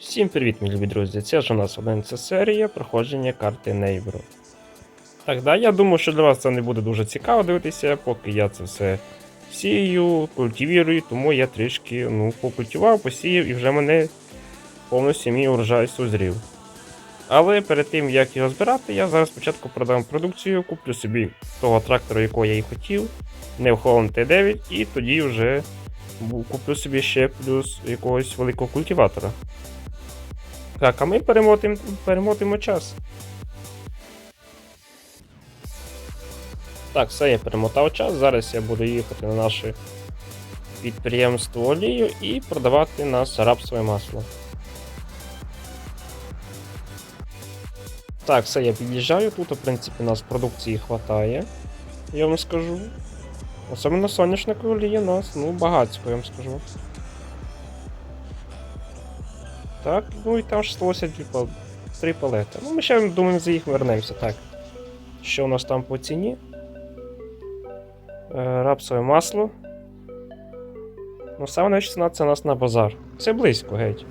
Всім привіт, мої любі друзі! Це ж у нас 11 серія проходження карти Нейбру. Так, да, я думаю, що для вас це не буде дуже цікаво дивитися, поки я це все сію, культивірую, тому я трішки ну, покультивував, посіяв і вже мене повністю мій урожай созрів. Але перед тим як його збирати, я зараз спочатку продам продукцію, куплю собі того трактора, якого я і хотів, не Holland T9, і тоді вже куплю собі ще плюс якогось великого культиватора. Так, а ми перемотимо, перемотимо час. Так, все, я перемотав час. Зараз я буду їхати на наше підприємство олію і продавати нас рапсове масло. Так, все, я під'їжджаю. Тут, в принципі, у нас продукції хватає, я вам скажу. Особливо соняшнику олії нас, ну, багатсько, я вам скажу. Так, ну і там ж сталося пал... три палети. Ну, ми ще думаю, за їх вернемося. Так. Що у нас там по ціні? Е, рапсове масло. Ну, саме найвища ціна це у нас на базар. Це близько, геть.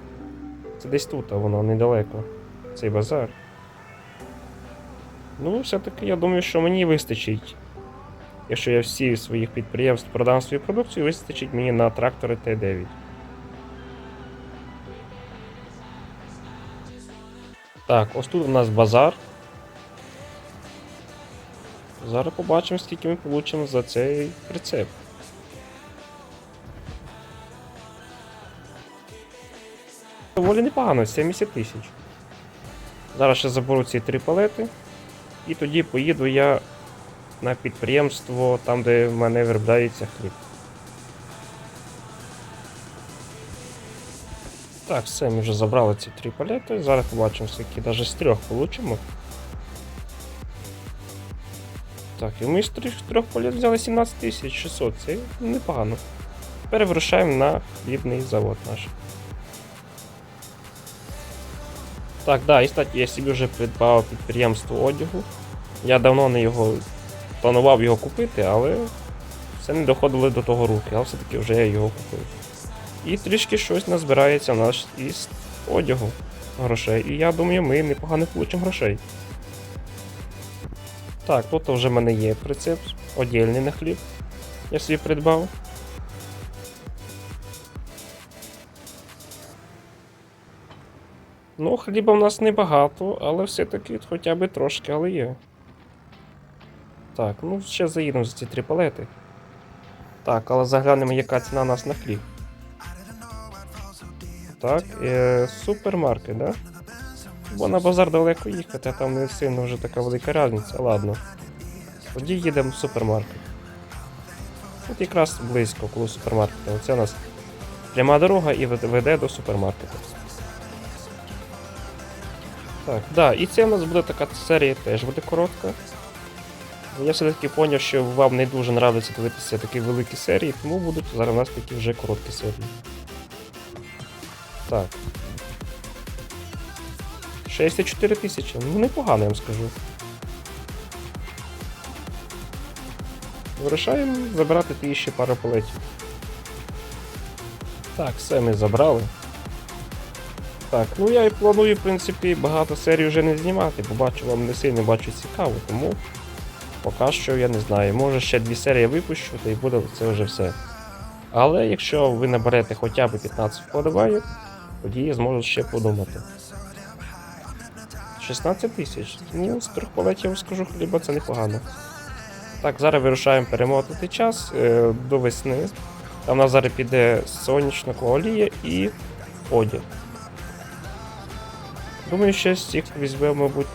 Це десь тут, а воно недалеко. Цей базар. Ну, все-таки я думаю, що мені вистачить. Якщо я всі своїх підприємств продам свою продукцію, вистачить мені на трактори Т9. Так, ось тут у нас базар. Зараз побачимо, скільки ми получимо за цей прицеп. Доволі непогано, 70 тисяч. Зараз ще заберу ці три палети. І тоді поїду я на підприємство, там, де в мене виробляється хліб. Так, все, ми вже забрали ці три палети. Зараз побачимо, скільки навіть з трьох получимо. Так, і ми з трьох, палет взяли 17 600, це непогано. Тепер вирушаємо на хлібний завод наш. Так, да, і кстати, я собі вже придбав підприємство одягу. Я давно не його планував його купити, але все не доходило до того руки, але все-таки вже я його купив. І трішки щось назбирається в нас із одягу грошей. І я думаю, ми непогано получимо грошей. Так, тут вже в мене є прицеп, одільний на хліб. Я собі придбав. Ну, хліба в нас небагато, але все-таки хоча б трошки, але є. Так, ну ще заїдемо за ці три палети. Так, але заглянемо, яка ціна у нас на хліб. Так, е, супермаркет, да? Бо на базар далеко їхати, а там не сильно вже така велика різниця, ладно. Тоді їдемо в супермаркет. Тут якраз близько коло супермаркету. Оце у нас пряма дорога і веде до супермаркету. Так, да, і це у нас буде така серія теж буде коротка. Я все-таки зрозумів, що вам не дуже нравиться дивитися такі великі серії, тому будуть зараз у нас такі вже короткі серії. Так. 64 тисячі. Ну непогано, я вам скажу. Вирішаємо забирати ті ще пару палетів. Так, все ми забрали. Так, ну я і планую, в принципі, багато серій вже не знімати, бо бачу, вам не сильно бачу цікаво, тому поки що я не знаю. Може ще дві серії випущу, та й буде це вже все. Але якщо ви наберете хоча б 15 вподобайок, тоді я зможу ще подумати. 16 тисяч. Ну, з трьох палетів скажу хліба це непогано. Так, зараз вирушаємо перемотати час е, до весни. Там у нас зараз піде сонячна олія і одяг. Думаю, ще з цих візьмемо, мабуть,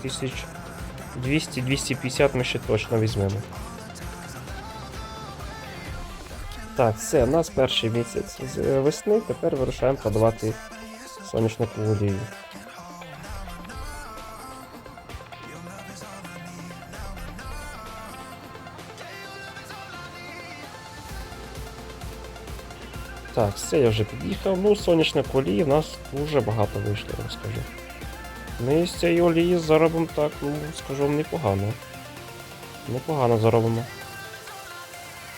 1200-250 ми ще точно візьмемо. Так, все, у нас перший місяць з е, весни, тепер вирушаємо подавати сонячну олію. Так, все, я вже під'їхав. Ну, сонячна олії в нас дуже багато вийшло, я скажу. Ми з цієї олії заробимо так, ну, скажу вам, непогано. Непогано заробимо.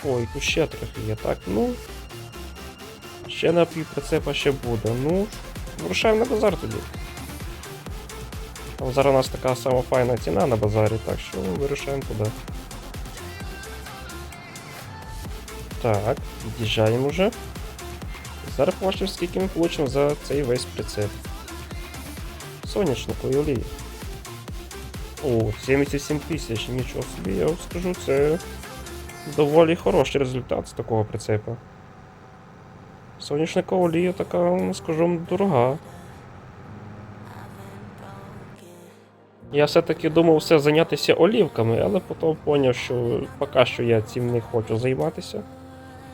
Ой, тут ще трохи є, так, ну. Ще на пів прицепа ще буде. Ну, вирушаємо на базар тоді. Там зараз у нас така сама файна ціна на базарі, так що вирушаємо туди. Так, під'їжджаємо вже. Зараз побачимо, скільки ми получимо за цей весь прицеп. Соняшникової олії. О, 77 тисяч, нічого собі, я вам скажу, це доволі хороший результат з такого прицепа. Соняшникова олія така, ну, скажу, дорога. Я все-таки думав все зайнятися олівками, але потім зрозумів, що поки що я цим не хочу займатися.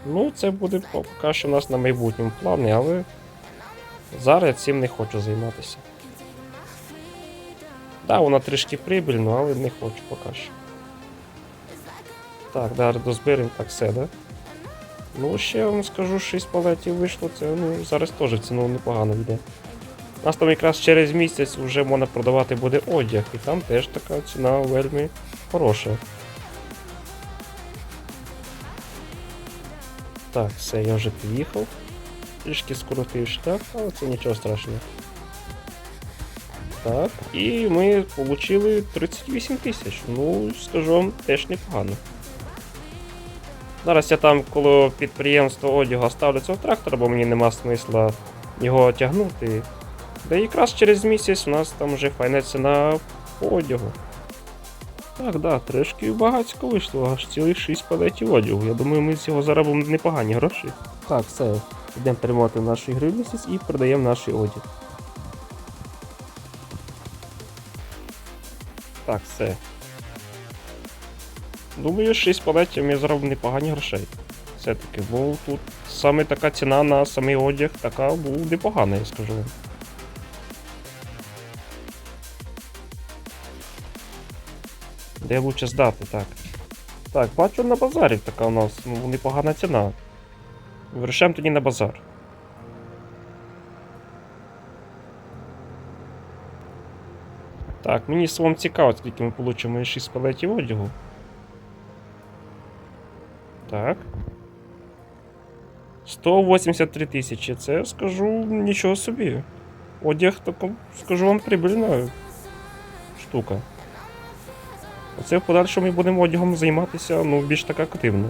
Ну, це буде поки що у нас на майбутньому плані, але зараз я цим не хочу займатися. Да, вона трішки прибильна, але не хочу поки що. Так, далі дозберемо так все, да? Ну, ще я вам скажу, 6 палетів вийшло, це ну, зараз теж ціну непогано йде. У нас там якраз через місяць вже можна продавати буде одяг, і там теж така ціна вельми хороша. Так, все, я вже під'їхав. Трішки скоротив шлях, але це нічого страшного. Так, і ми отримали 38 тисяч. Ну, скажу вам, теж непогано. Зараз я там коло підприємства одягу ставлю цього трактора, бо мені нема смисла його тягнути. Да і якраз через місяць у нас там вже файна ціна по одягу. Так, да, трошки багатько вийшло, аж цілих 6 палетів одягу. Я думаю, ми з цього заробимо непогані гроші. Так, все, йдемо перемотати наш ігровий місяць і продаємо наш одяг. Так, все. Думаю, 6 палетів ми заробимо непогані грошей. Все-таки, бо тут саме така ціна на самий одяг така був непогана, я скажу. Де лучше здати, так. Так, бачу на базарі така у нас ну, непогана ціна. Вирішаємо тоді на базар. Так, мені словом цікаво, скільки ми получимо 6 палетів одягу. Так. 183 тисячі. Це скажу нічого собі. Одяг тако, скажу вам прибильна штука. Оце в подальшому ми будемо одягом займатися ну, більш так активно.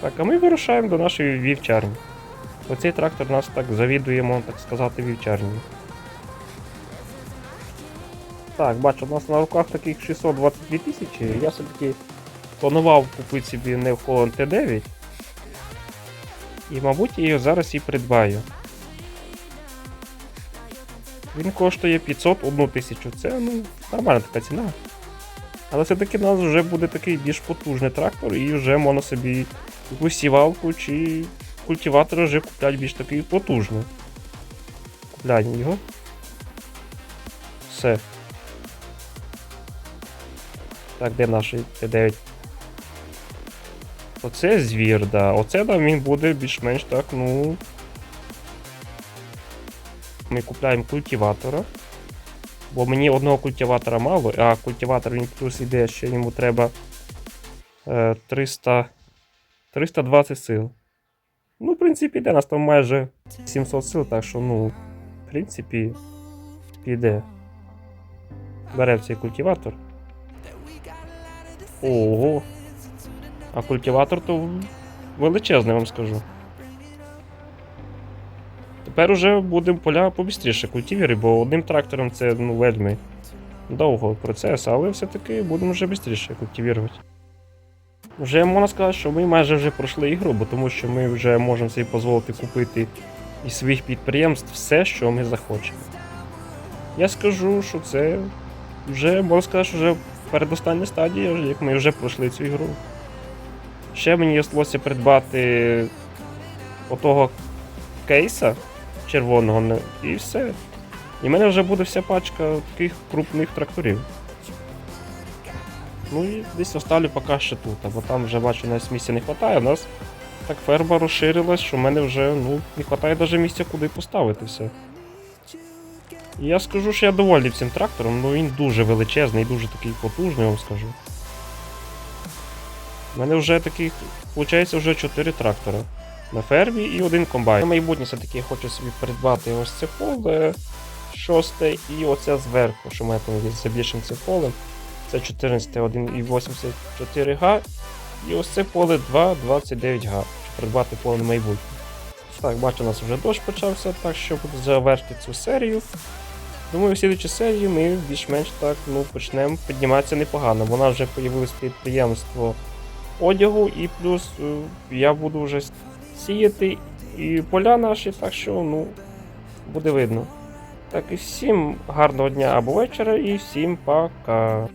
Так, а ми вирушаємо до нашої вівчарні. Оцей трактор нас так завідує, можна так сказати, вівчарні. Так, бачу, у нас на руках таких 622 тисячі. Я все-таки планував купити собі Holland T9. І, мабуть, я його зараз і придбаю. Він коштує 501 тисячу. Це ну, нормальна така ціна. Але все-таки у нас вже буде такий більш потужний трактор і вже можна собі якусь сівалку чи культиватор вже купляти більш такий потужний. Купляємо його. Все. Так, де наш Т9? Оце звір, да. Оце там він буде більш-менш так, ну. Ми купляємо культиватора. Бо мені одного культиватора мало, а культиватор він плюс іде, ще йому треба е, 300, 320 сил. Ну, в принципі, йде, нас там майже 700 сил, так що, ну, в принципі, піде. Беремо цей культиватор. Ого. А культиватор то величезний, вам скажу. Тепер уже будемо поля побістріше культивіри, бо одним трактором це ну, вельми довго процес, але все-таки будемо вже швидше культивірувати. Вже можна сказати, що ми майже вже пройшли ігру, бо тому що ми вже можемо собі дозволити купити із своїх підприємств все, що ми захочемо. Я скажу, що це вже можна сказати, що вже передостання стадія, як ми вже пройшли цю ігру. Ще мені вдалося придбати отого кейса червоного і все. І в мене вже буде вся пачка таких крупних тракторів. Ну і десь оставлю поки що тут, бо там вже бачу, нас місця не вистачає. У нас так ферма розширилась, що в мене вже ну, не вистачає навіть місця, куди поставити все. І я скажу, що я довольний цим трактором, ну він дуже величезний, дуже такий потужний, я вам скажу. У мене вже таких, виходить, вже 4 трактора. на фермі і один комбайн. На майбутнє все-таки я хочу собі придбати ось це поле шосте і оце зверху, що там з більшим це полем. Це 14 1,84 га. І ось це поле 2,29 га. Придбати поле на майбутнє. Так, бачу, у нас вже дощ почався, так що буду завершити цю серію. Думаю, в слідчій серії ми більш-менш так ну, почнемо підніматися непогано, бо у нас вже з'явилось підприємство одягу, і плюс е, я буду вже сіяти і поля наші, так що ну, буде видно. Так і всім гарного дня або вечора, і всім пока.